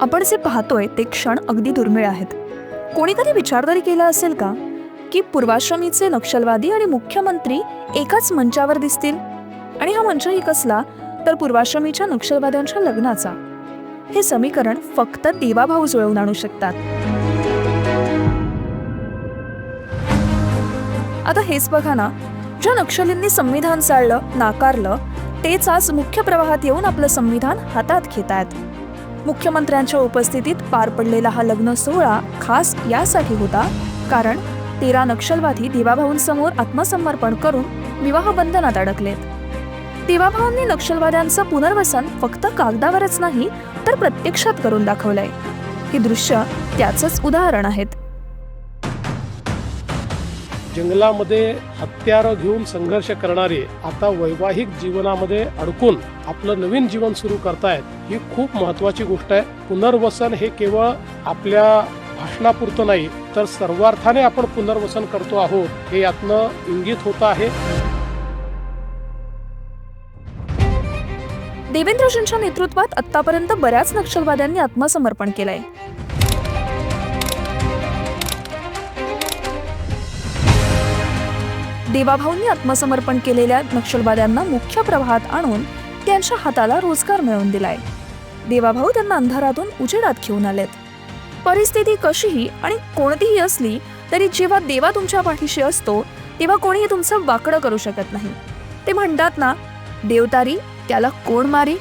आपण जे पाहतोय ते क्षण अगदी दुर्मिळ आहेत. कोणीतरी विचार तरी केला असेल का? की पूर्वाश्रमीचे नक्षलवादी आणि मुख्यमंत्री एकाच मंचावर दिसतील? आणि हा मंचही कसला? तर पूर्वाश्रमीच्या नक्षलवाद्यांच्या लग्नाचा. हे समीकरण फक्त देवाभाऊ जुळवून आणू शकतात. आता हेच बघा ना. ज्या नक्षलींनी संविधान चाललं नाकारलं तेच आज मुख्य प्रवाहात येऊन आपलं संविधान हातात घेत आहेत मुख्यमंत्र्यांच्या उपस्थितीत पार पडलेला हा लग्न सोहळा खास यासाठी होता कारण तेरा नक्षलवादी देवाभाऊंसमोर आत्मसमर्पण करून विवाह बंधनात अडकलेत. देवाभाऊंनी नक्षलवाद्यांचं पुनर्वसन फक्त कागदावरच नाही तर प्रत्यक्षात करून दाखवलंय. हे दृश्य त्याचंच उदाहरण आहेत. जंगलामध्ये हत्यारं घेऊन संघर्ष करणारे आता वैवाहिक जीवनामध्ये अडकून आपलं नवीन जीवन सुरू करतायत ही खूप महत्वाची गोष्ट आहे. पुनर्वसन हे केवळ आपल्या भाषणापुरतं नाही तर सर्वार्थाने आपण पुनर्वसन करतो आहोत हे यातनं इंगित होत आहे. देवेंद्रजींच्या नेतृत्वात आतापर्यंत बऱ्याच नक्षलवाद्यांनी आत्मसमर्पण केलंय. देवाभाऊंनी आत्मसमर्पण केलेल्या नक्षलवाद्यांना मुख्य प्रवाहात आणून त्यांच्या हाताला रोजगार मिळवून दिलाय. देवाभाऊ त्यांना अंधारातून उजेडात घेऊन आलेत. परिस्थिती कशीही आणि कोणतीही असली तरी जेव्हा देवा तुमच्या पाठीशी असतो तेव्हा कोणीही तुमचं वाकडं करू शकत नाही. ते म्हणतात ना देवतारी त्याला कोण मारी?